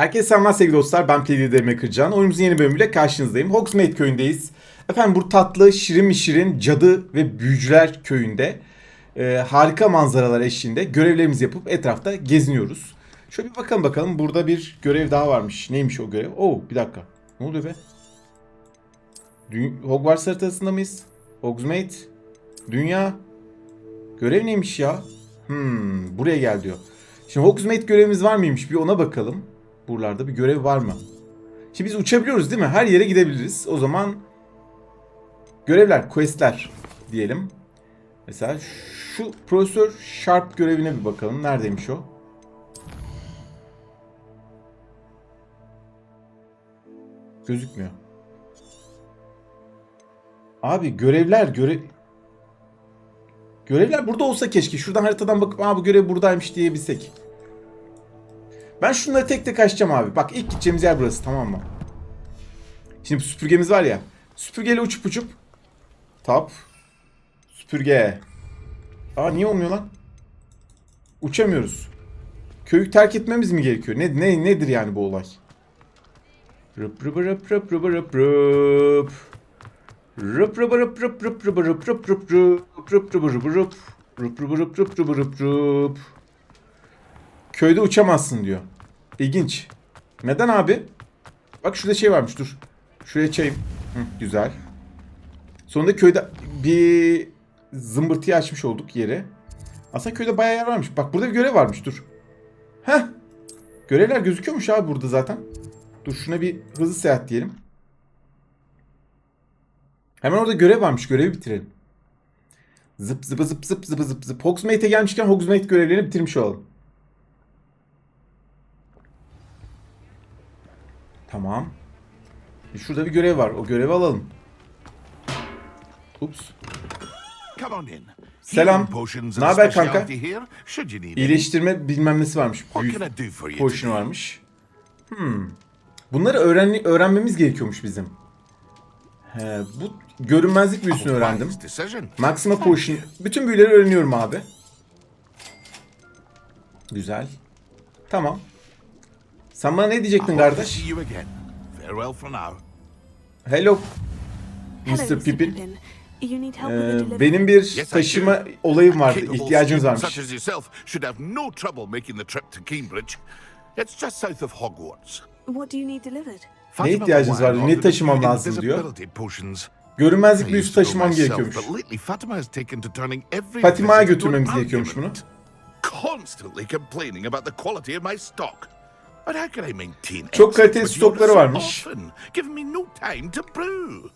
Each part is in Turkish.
Herkese selamlar sevgili dostlar. Ben PDD Kırcan. Oyunumuzun yeni bölümüyle karşınızdayım. Hogsmeade köyündeyiz. Efendim bu tatlı, şirin mi şirin cadı ve büyücüler köyünde e, harika manzaralar eşliğinde görevlerimizi yapıp etrafta geziniyoruz. Şöyle bir bakalım bakalım. Burada bir görev daha varmış. Neymiş o görev? Oo bir dakika. Ne oluyor be? Dü- Hogwarts haritasında mıyız? Hogsmeade. Dünya. Görev neymiş ya? Hmm, buraya gel diyor. Şimdi Hogsmeade görevimiz var mıymış? Bir ona bakalım. Buralarda bir görev var mı? Şimdi biz uçabiliyoruz değil mi? Her yere gidebiliriz. O zaman görevler, questler diyelim. Mesela şu Profesör Sharp görevine bir bakalım. Neredeymiş o? Gözükmüyor. Abi görevler görev Görevler burada olsa keşke. Şuradan haritadan bakıp Aa, bu görev buradaymış diyebilsek. Ben şunları tek tek açacağım abi. Bak ilk gideceğimiz yer burası tamam mı? Şimdi süpürgemiz var ya. Süpürgeyle uçup uçup. Tap. Süpürge. Aa niye olmuyor lan? Uçamıyoruz. Köyü terk etmemiz mi gerekiyor? Ne, ne nedir yani bu olay? Rıp rıp rıp rıp rıp rıp rıp. Rıp rıp rıp rıp rıp rıp rıp rıp rıp rıp rıp rıp rıp rıp rıp rıp rıp rıp rıp Köyde uçamazsın diyor. İlginç. Neden abi? Bak şurada şey varmış dur. Şuraya çayım. Hı, güzel. Sonunda köyde bir zımbırtıyı açmış olduk yere. Aslında köyde bayağı yer varmış. Bak burada bir görev varmış dur. Heh. Görevler gözüküyormuş abi burada zaten. Dur şuna bir hızlı seyahat diyelim. Hemen orada görev varmış. Görevi bitirelim. Zıp zıp zıp zıp zıp zıp zıp. Hogsmeade'e gelmişken Hogsmeade görevlerini bitirmiş olalım. Tamam. E, Şurada bir görev var. O görevi alalım. Ups. Come on in. Selam. Ne haber kanka? İyileştirme bilmem nesi varmış. What Büyü can I do for you potion varmış. Hmm. Bunları öğren öğrenmemiz gerekiyormuş bizim. He, bu görünmezlik büyüsünü öğrendim. Maxima Potion. Bütün büyüleri öğreniyorum abi. Güzel. Tamam. Sen bana ne diyecektin kardeş? Hello. Mr. Pippin. Ee, benim bir taşıma olayım vardı. İhtiyacınız varmış. Ne ihtiyacınız var? Ne taşımam lazım diyor. Görünmezlik büyüsü taşımam gerekiyormuş. Fatima'ya götürmemiz gerekiyormuş bunu. Constantly complaining about the quality of my stock. Çok kaliteli stokları varmış. Me no time to brew.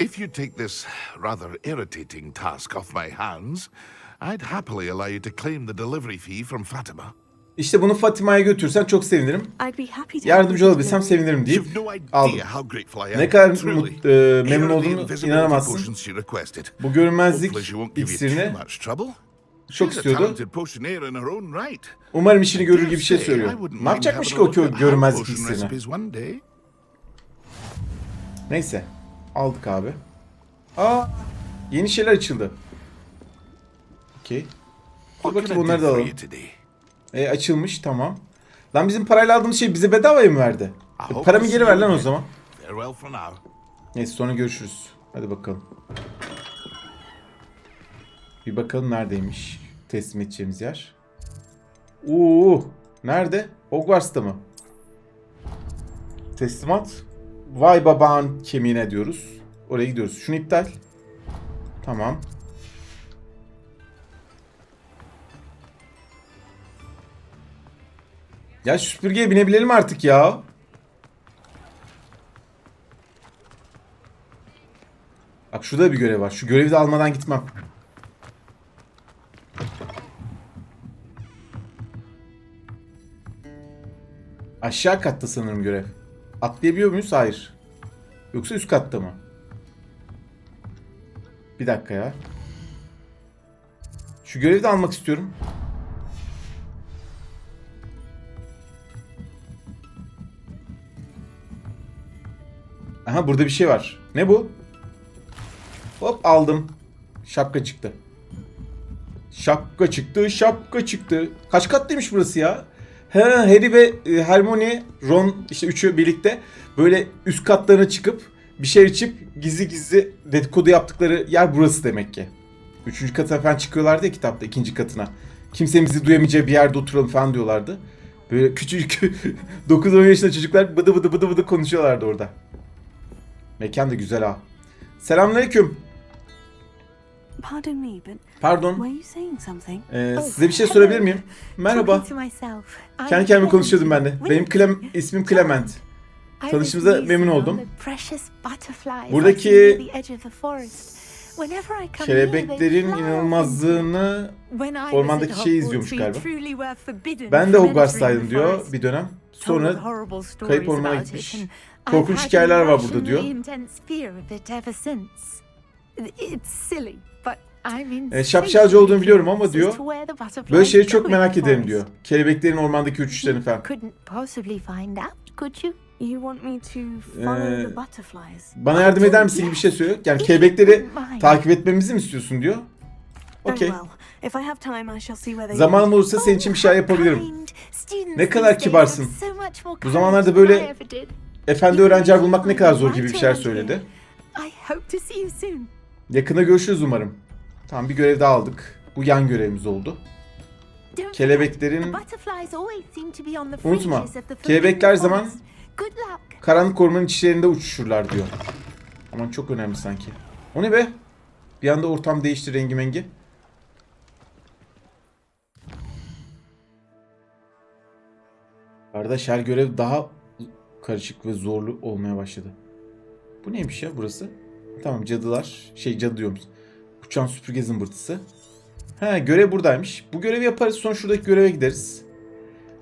If you take this rather irritating task off my hands, I'd happily allow you to claim the delivery fee from Fatima. İşte bunu Fatima'ya götürsen çok sevinirim. Yardımcı olabilsem sevinirim deyip aldım. Ne kadar mutlu, e, memnun olduğunu inanamazsın. Bu görünmezlik iksirini çok istiyordu. Umarım işini görür gibi bir şey söylüyor. Ne yapacakmış ki o kö görmezlik hissini? Neyse. Aldık abi. Aa, yeni şeyler açıldı. Okey. Dur bakayım onları da alalım. E, açılmış tamam. Lan bizim parayla aldığımız şey bize bedavaya mı verdi? E, paramı geri ver lan o zaman. Neyse sonra görüşürüz. Hadi bakalım. Bir bakalım neredeymiş teslim edeceğimiz yer. Uuu. Nerede? Hogwarts'ta mı? Teslimat. Vay baban kemiğine diyoruz. Oraya gidiyoruz. Şunu iptal. Tamam. Ya şu süpürgeye binebilelim artık ya. Bak şurada bir görev var. Şu görevi de almadan gitmem. Aşağı katta sanırım görev. Atlayabiliyor muyuz? Hayır. Yoksa üst katta mı? Bir dakika ya. Şu görevi de almak istiyorum. Aha burada bir şey var. Ne bu? Hop aldım. Şapka çıktı. Şapka çıktı, şapka çıktı. Kaç katlıymış burası ya? He, Harry ve e, Hermione, Ron işte üçü birlikte böyle üst katlarına çıkıp bir şey içip gizli gizli dedikodu yaptıkları yer burası demek ki. Üçüncü katına falan çıkıyorlardı ya kitapta ikinci katına. Kimsenin bizi duyamayacağı bir yerde oturalım falan diyorlardı. Böyle küçücük 9-10 yaşında çocuklar bıdı bıdı bıdı bıdı konuşuyorlardı orada. Mekan da güzel ha. Selamünaleyküm. Pardon me, but Pardon. were you saying something? Ee, size bir şey sorabilir miyim? Merhaba. Kendi kendime konuşuyordum ben de. Benim Clem, ismim Clement. Tanıştığımıza memnun oldum. Buradaki Kelebeklerin inanılmazlığını ormandaki şeyi izliyormuş galiba. Ben de Hogwarts'taydım diyor bir dönem. Sonra kayıp ormana gitmiş. Korkunç hikayeler var burada diyor. E, şapşalcı olduğunu biliyorum ama diyor. Böyle şeyleri çok merak ederim diyor. Kelebeklerin ormandaki uçuşlarını falan. You want me to follow Ee, the butterflies? Bana yardım eder misin gibi bir şey söylüyor. Yani kelebekleri takip etmemizi mi istiyorsun diyor. Okey. I I see Zamanım olursa senin için bir şey yapabilirim. Ne kadar kibarsın. Bu zamanlarda böyle Efendi öğrenciler bulmak ne kadar zor gibi bir şeyler söyledi. Yakında görüşürüz umarım. Tamam bir görev daha aldık. Bu yan görevimiz oldu. Kelebeklerin Unutma, kelebekler zaman karanlık ormanın içlerinde uçuşurlar diyor. Aman çok önemli sanki. O ne be? Bir anda ortam değişti rengi mengi. Kardeş her görev daha karışık ve zorlu olmaya başladı. Bu neymiş ya burası? Tamam cadılar. Şey cadı diyorum. Uçan süpürge zımbırtısı. He görev buradaymış. Bu görevi yaparız sonra şuradaki göreve gideriz.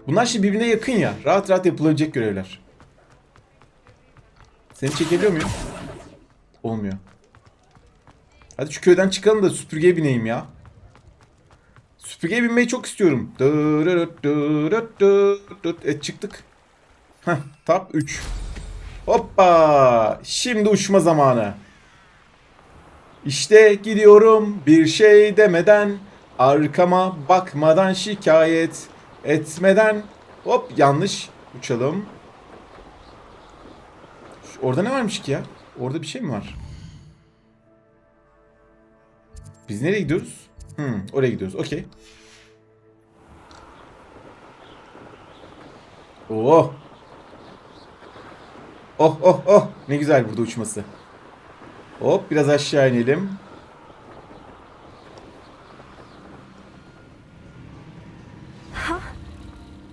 Bunlar şimdi birbirine yakın ya. Rahat rahat yapılabilecek görevler. Seni çekebiliyor muyum? Olmuyor. Hadi şu köyden çıkalım da süpürgeye bineyim ya. Süpürgeye binmeyi çok istiyorum. Evet çıktık. Heh, tap 3. Hoppa! Şimdi uçma zamanı. İşte gidiyorum bir şey demeden, arkama bakmadan şikayet etmeden. Hop yanlış uçalım. Orada ne varmış ki ya? Orada bir şey mi var? Biz nereye gidiyoruz? Hmm, oraya gidiyoruz. Okey. Oh. Oh oh oh. Ne güzel burada uçması. Hop biraz aşağı inelim.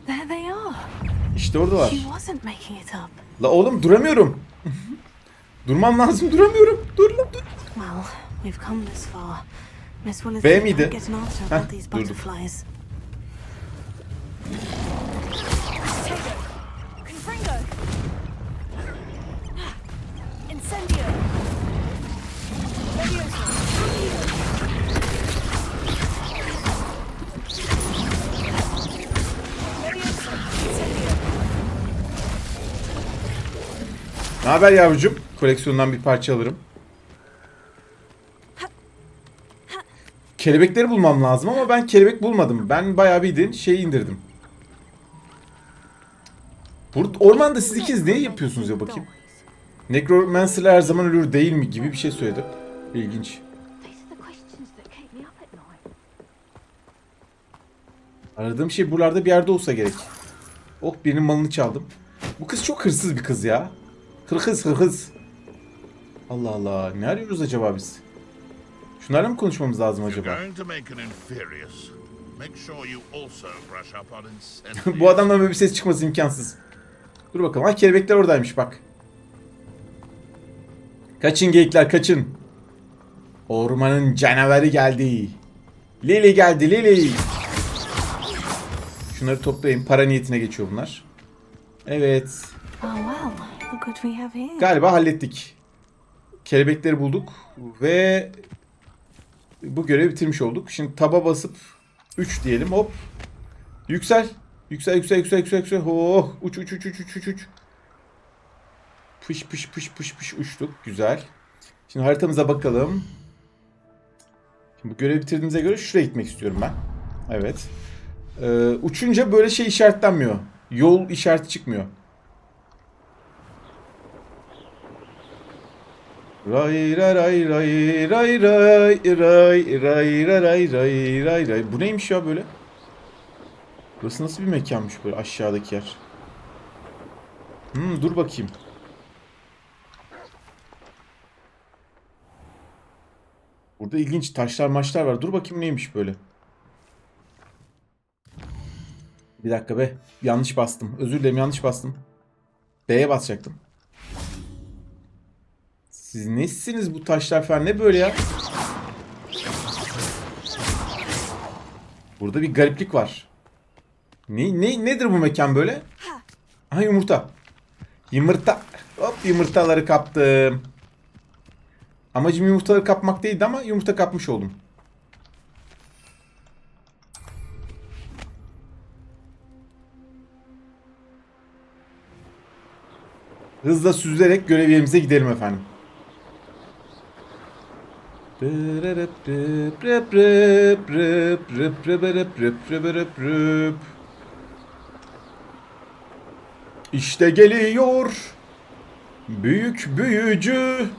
There they are. İşte orada var. La oğlum duramıyorum. Durmam lazım duramıyorum. Dur lan dur. Well, we've come this far. Miss Willis B miydi? Heh, about haber yavrucuğum? Koleksiyondan bir parça alırım. Kelebekleri bulmam lazım ama ben kelebek bulmadım. Ben bayağı bildiğin şeyi indirdim. Burada, ormanda siz ikiniz ne yapıyorsunuz ya bakayım? Necromancer'lar her zaman ölür değil mi gibi bir şey söyledi. İlginç. Aradığım şey buralarda bir yerde olsa gerek. Oh birinin malını çaldım. Bu kız çok hırsız bir kız ya. Hırkız hırkız. Allah Allah ne arıyoruz acaba biz? Şunlarla mı konuşmamız lazım acaba? Bu adamdan böyle bir ses çıkması imkansız. Dur bakalım. Ha kelebekler oradaymış bak. Kaçın geyikler kaçın. Ormanın canavarı geldi. Lili geldi Lili. Şunları toplayayım. Para niyetine geçiyor bunlar. Evet. Oh well, Galiba hallettik. Kelebekleri bulduk ve bu görevi bitirmiş olduk. Şimdi taba basıp 3 diyelim. Hop. Yüksel. Yüksel yüksel yüksel yüksel yüksel. Oh, uç uç uç uç uç uç. Pış pış pış pış pış uçtuk. Güzel. Şimdi haritamıza bakalım. Şimdi bu görevi bitirdiğimize göre şuraya gitmek istiyorum ben. Evet. Ee, uçunca böyle şey işaretlenmiyor. Yol işareti çıkmıyor. Ray ray ray ray ray ray ray ray ray ray ray ray ray Bu neymiş ya böyle? Burası nasıl bir mekanmış böyle aşağıdaki yer? Hmm, dur bakayım. Burada ilginç taşlar maçlar var. Dur bakayım neymiş böyle. Bir dakika be. Yanlış bastım. Özür dilerim yanlış bastım. B'ye basacaktım. Siz nesiniz bu taşlar falan ne böyle ya? Burada bir gariplik var. Ne, ne nedir bu mekan böyle? Aha yumurta. Yumurta. Hop yumurtaları kaptım. Amacım yumurtaları kapmak değildi ama yumurta kapmış oldum. Hızla süzülerek görev yerimize gidelim efendim. İşte geliyor. Büyük büyücü.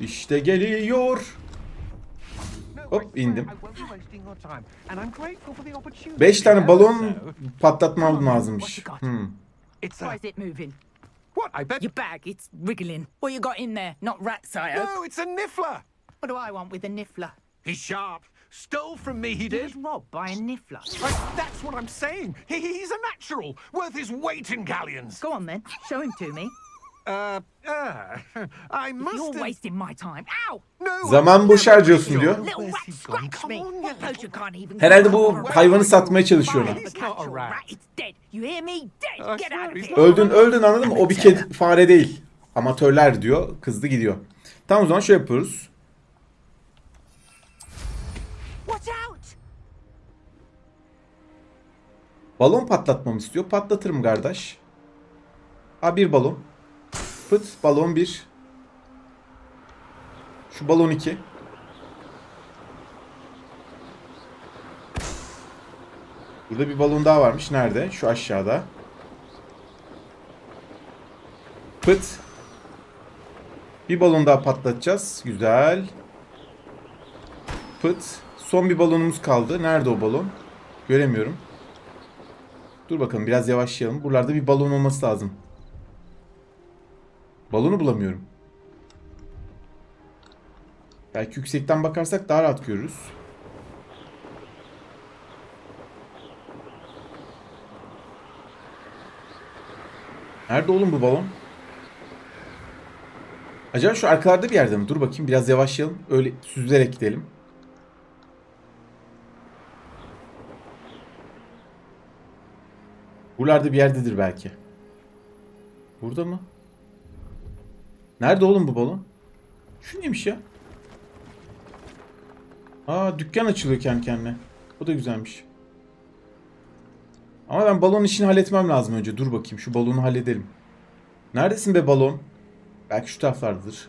İşte geliyor. Hop indim. 5 tane balon patlatmam lazımmış. Hmm. I. Your bag, it's wriggling. What you got in there? Not rat sire. No, it's a niffler. What do I want with a niffler? He's sharp. Stole from me. He He did. was robbed by a niffler. Right, that's what I'm saying. He, he's a natural, worth his weight in galleons. Go on then, show him to me. Uh, uh I must. You're have- wasting my time. Ow! No, Zaman boş harcıyorsun diyor. He Herhalde bu hayvanı satmaya çalışıyor ona. Fine, He's the not a catch rat. rat. It's dead. You hear me? Dead. Get out of he's here. not- Öldün öldün anladın mı? O bir kedi fare değil. Amatörler diyor. Kızdı gidiyor. Tamam o zaman şöyle yapıyoruz. Balon patlatmamı istiyor. Patlatırım kardeş. Ha bir balon. Pıt balon bir. Şu balon iki. Burada bir balon daha varmış. Nerede? Şu aşağıda. Pıt. Bir balon daha patlatacağız. Güzel. Pıt. Son bir balonumuz kaldı. Nerede o balon? Göremiyorum. Dur bakalım biraz yavaşlayalım. Buralarda bir balon olması lazım. Balonu bulamıyorum. Belki yüksekten bakarsak daha rahat görürüz. Nerede oğlum bu balon? Acaba şu arkalarda bir yerde mi? Dur bakayım biraz yavaşlayalım. Öyle süzülerek gidelim. Buralarda bir yerdedir belki. Burada mı? Nerede oğlum bu balon? Şu neymiş ya? Aa dükkan açılıyor kendi kendine. O da güzelmiş. Ama ben balon işini halletmem lazım önce. Dur bakayım şu balonu halledelim. Neredesin be balon? Belki şu taraflardadır.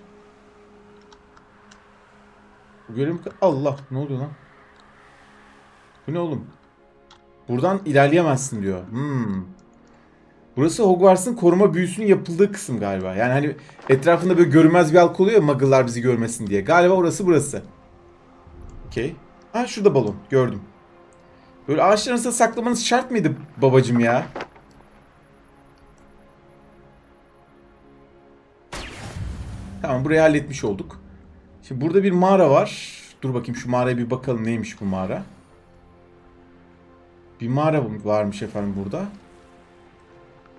Bu görev Allah ne oluyor lan? Bu ne oğlum? Buradan ilerleyemezsin diyor. Hmm. Burası Hogwarts'ın koruma büyüsünün yapıldığı kısım galiba. Yani hani etrafında böyle görünmez bir halk oluyor ya muggle'lar bizi görmesin diye. Galiba orası burası. Okey. Ha şurada balon. Gördüm. Böyle ağaçların arasında saklamanız şart mıydı babacım ya? Tamam burayı halletmiş olduk. Şimdi burada bir mağara var. Dur bakayım şu mağaraya bir bakalım neymiş bu mağara. Bir mağara varmış efendim burada.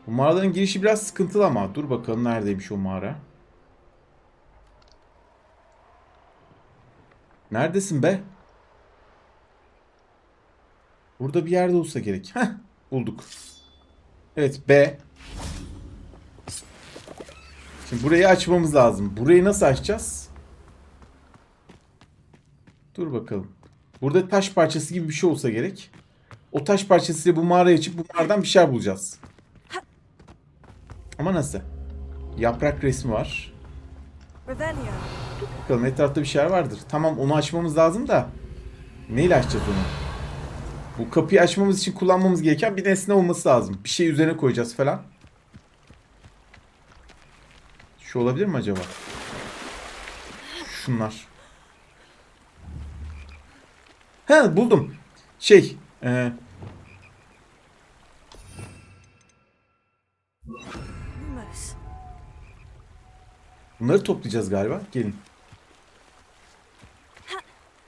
Bu mağaraların girişi biraz sıkıntılı ama. Dur bakalım neredeymiş o mağara. Neredesin be? Burada bir yerde olsa gerek. Heh, bulduk. Evet B. Şimdi burayı açmamız lazım. Burayı nasıl açacağız? Dur bakalım. Burada taş parçası gibi bir şey olsa gerek. O taş parçasıyla bu mağarayı açıp bu mağaradan bir şeyler bulacağız. Ama nasıl? Yaprak resmi var. Bakalım etrafta bir şeyler vardır. Tamam onu açmamız lazım da. Neyle açacağız onu? Bu kapıyı açmamız için kullanmamız gereken bir nesne olması lazım. Bir şey üzerine koyacağız falan. Şu olabilir mi acaba? Şunlar. He buldum. Şey. E, Lumos. bunları toplayacağız galiba. Gelin.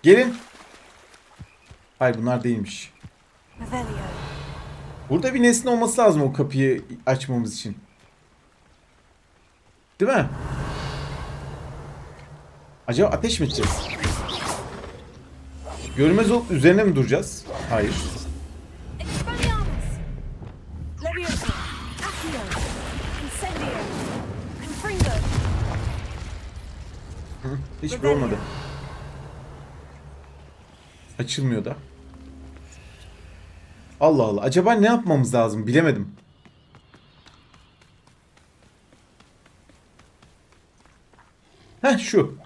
Gelin. Hayır bunlar değilmiş. Burada bir nesne olması lazım o kapıyı açmamız için. Değil mi? Acaba ateş mi edeceğiz? Görünmez olup üzerine mi duracağız? Hayır. Hiçbir olmadı. Açılmıyor da. Allah Allah. Acaba ne yapmamız lazım? Bilemedim. Heh şu.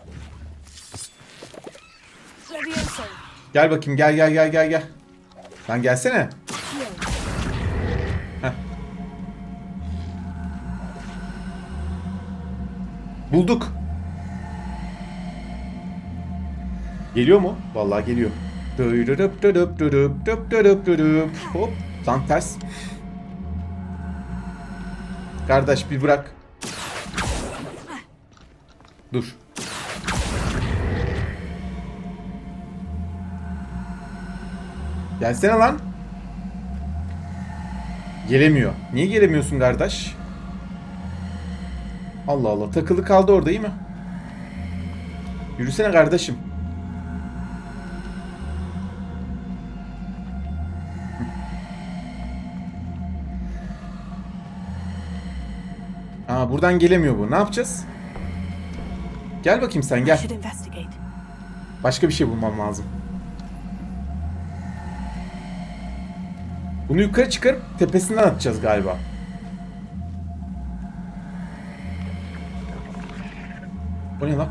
Gel bakayım gel gel gel gel gel. Lan gelsene. Heh. Bulduk. Geliyor mu? Vallahi geliyor. Hop. Lan ters. Kardeş bir bırak. Dur. Gelsene lan. Gelemiyor. Niye gelemiyorsun kardeş? Allah Allah. Takılı kaldı orada iyi mi? Yürüsene kardeşim. Aa buradan gelemiyor bu. Ne yapacağız? Gel bakayım sen gel. Başka bir şey bulmam lazım. Bunu yukarı çıkarıp tepesinden atacağız galiba. O ne lan?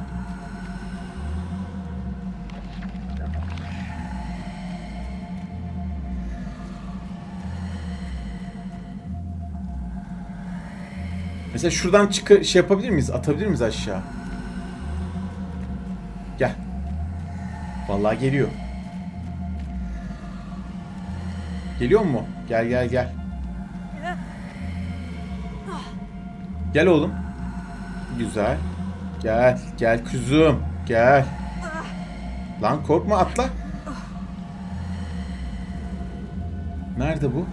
Mesela şuradan çıkı şey yapabilir miyiz? Atabilir miyiz aşağı? Gel. Vallahi geliyor. Geliyor mu? Gel gel gel. Gel oğlum. Güzel. Gel gel kuzum. Gel. Lan korkma atla. Nerede bu?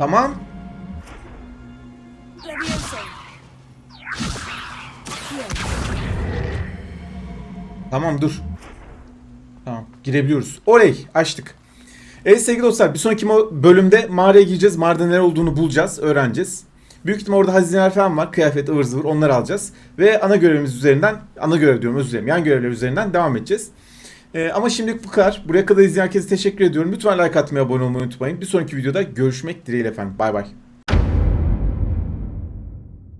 Tamam. Tamam dur. Tamam girebiliyoruz. Oley açtık. Evet sevgili dostlar bir sonraki bölümde mağaraya gireceğiz. Mağarada neler olduğunu bulacağız, öğreneceğiz. Büyük ihtimal orada hazineler falan var. Kıyafet, ıvır zıvır onları alacağız. Ve ana görevimiz üzerinden, ana görev diyorum özür dilerim. Yan görevler üzerinden devam edeceğiz. Ee, ama şimdilik bu kadar. Buraya kadar izleyen herkese teşekkür ediyorum. Lütfen like atmayı, abone olmayı unutmayın. Bir sonraki videoda görüşmek dileğiyle efendim. Bay bay.